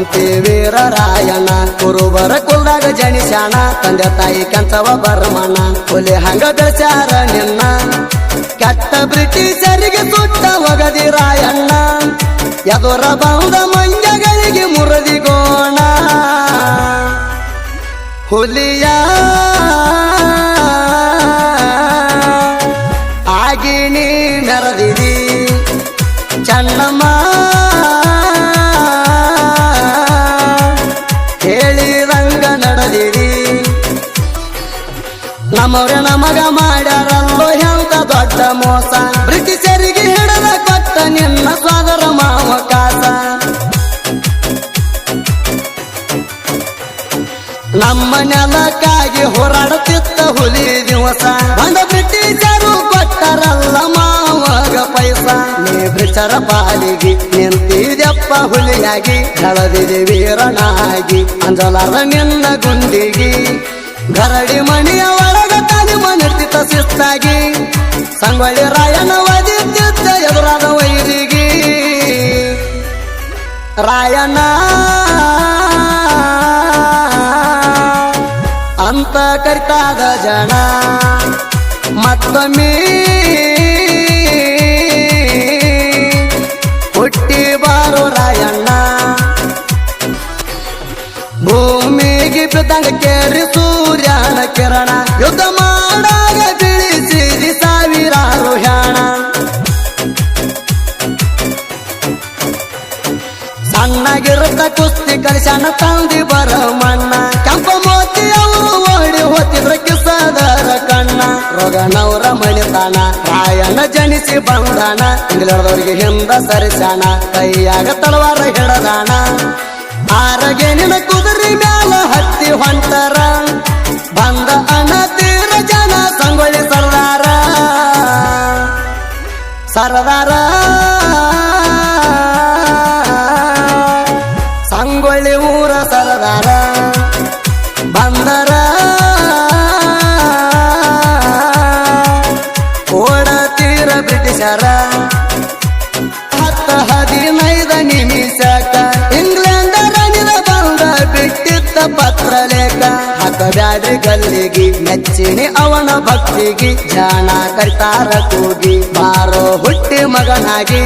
ವೀರ ರಾಯಣ್ಣ ಕುರುಬರ ಕುಲ್ದಾಗ ಜನಿಸ್ಯಾಣ ತಂದೆ ತಾಯಿ ಕೆಂಚವ ಬರ್ಮಣ ಹುಲಿ ಹಂಗ ಬೆಳೆಸ್ಯಾರ ನಿನ್ನ. ಕೆಟ್ಟ ಬ್ರಿಟಿಷರಿಗೆ ಸುಟ್ಟ ಒಗದಿ ರಾಯಣ್ಣ. ಎದುರ ಬಂದ ಮಂಜಗಳಿಗೆ ಮುರದಿಗೋಣ. ಹುಲಿಯ ನಮ್ಮವ್ರ ನಮಗ ಮಾಡ್ಯಾರಲ್ಲೋ ಎಂತ ದೊಡ್ಡ ಮೋಸ. ಬ್ರಿಟಿಷರಿಗೆ ಹಿಡದ ಕೊಟ್ಟ ನಿನ್ನ ಸ್ವಾದರ ಮಾವ ಕಾಸ ನಮ್ಮ ನೆಲಕ್ಕಾಗಿ ಹೋರಾಡುತ್ತಿತ್ತ ಹುಲಿ ದಿವಸ. ಬಂದ ಬ್ರಿಟಿಷರು ಕೊಟ್ಟರಲ್ಲ ಮಾವಾಗ ಪೈಸ. ನೀ ಬ್ರಿಟರ ಪಾಲಿಗೆ, ನಿಂತಿದ್ಯಪ್ಪ ಹುಲಿಯಾಗಿ. ಕಳದಿದೆ ವೀರನಾಗಿ ಅಂದಲಾರ ನಿನ್ನ ಗುಂಡಿಗಿ. ಗರಡಿ ಮಣಿಯ ಒಳಗ ತಾನಿ ಮನಿರ್ತಿತ ಶಿಸ್ತಾಗಿ, ಸಂಗೊಳ್ಳಿ ರಾಯನ ಒದಿತಿದ್ದ ಎದುರಾದ ವೈರಿಗೆ. ರಾಯನ ಅಂತ ಕರಿತಾದ ಜನ, ಮತ್ತೊಮ್ಮೆ ಭೂಮಿಗೆ ಪ್ರತಂಗ ಕೇರಿ ಸೂರ್ಯನ ಕಿರಣ, ಯುದ್ಧ ಮಾಡಾಗ ತಿಳಿಸಿರಿ ಸಾವಿರಾರು ಹ್ಯಾಣ. ಸಣ್ಣಗಿರುತ್ತ ಕುಸ್ತಿ ಕಲಿಸಣ, ತಂದಿ ಬರ ಮಣ್ಣ. ಕೆಂಪ ಮೋತಿ ಓಡಿ ಹೋತಿದ್ರ ಕಿಸದರ ಕಣ್ಣ. ರೋಗನವರ ಮಣಿತಾನ, ರಾಯನ ಜನಿಸಿ ಬಂದಾನ. ಇಂಗ್ಲೆಂಡದವ್ರಿಗೆ ಹಿಂದ ಸರಿಸಾನ ಕೈಯಾಗ ತಳವಾರ ಹಿಡದಾನ. ಆರಗೆ ನಿನ ಕುದುರೆ ಮ್ಯಾಲ ಹತ್ತಿ ಹೊಂಟರ. ಬಂದ ಅನತೀರ ಜನ ಸಂಗೊಳ್ಳಿ ಸರ್ದಾರ. ಸರದಾರ. ಸಂಗೊಳ್ಳಿ ಊರ ಸರದಾರ. ಬಂದರ. ಓಡತೀರ ಬ್ರಿಟಿಷರ. ಹತ್ತ ಹದಿನೈದ ನಿಮಿಷಕ ಬಿಟ್ಟಿದ್ದ ಪತ್ರ ಲೇಖ ಹಾಕಬ್ಯಾಡ್ರಿ ಗಲ್ಲಿಗಿ ನೆಚ್ಚಿನಿ ಅವನ ಭಕ್ತಿಗಿ ಜಾಣ ಕರ್ತಾರ ಕೂಗಿ ಬಾರೋ ಹುಟ್ಟಿ ಮಗನಾಗಿ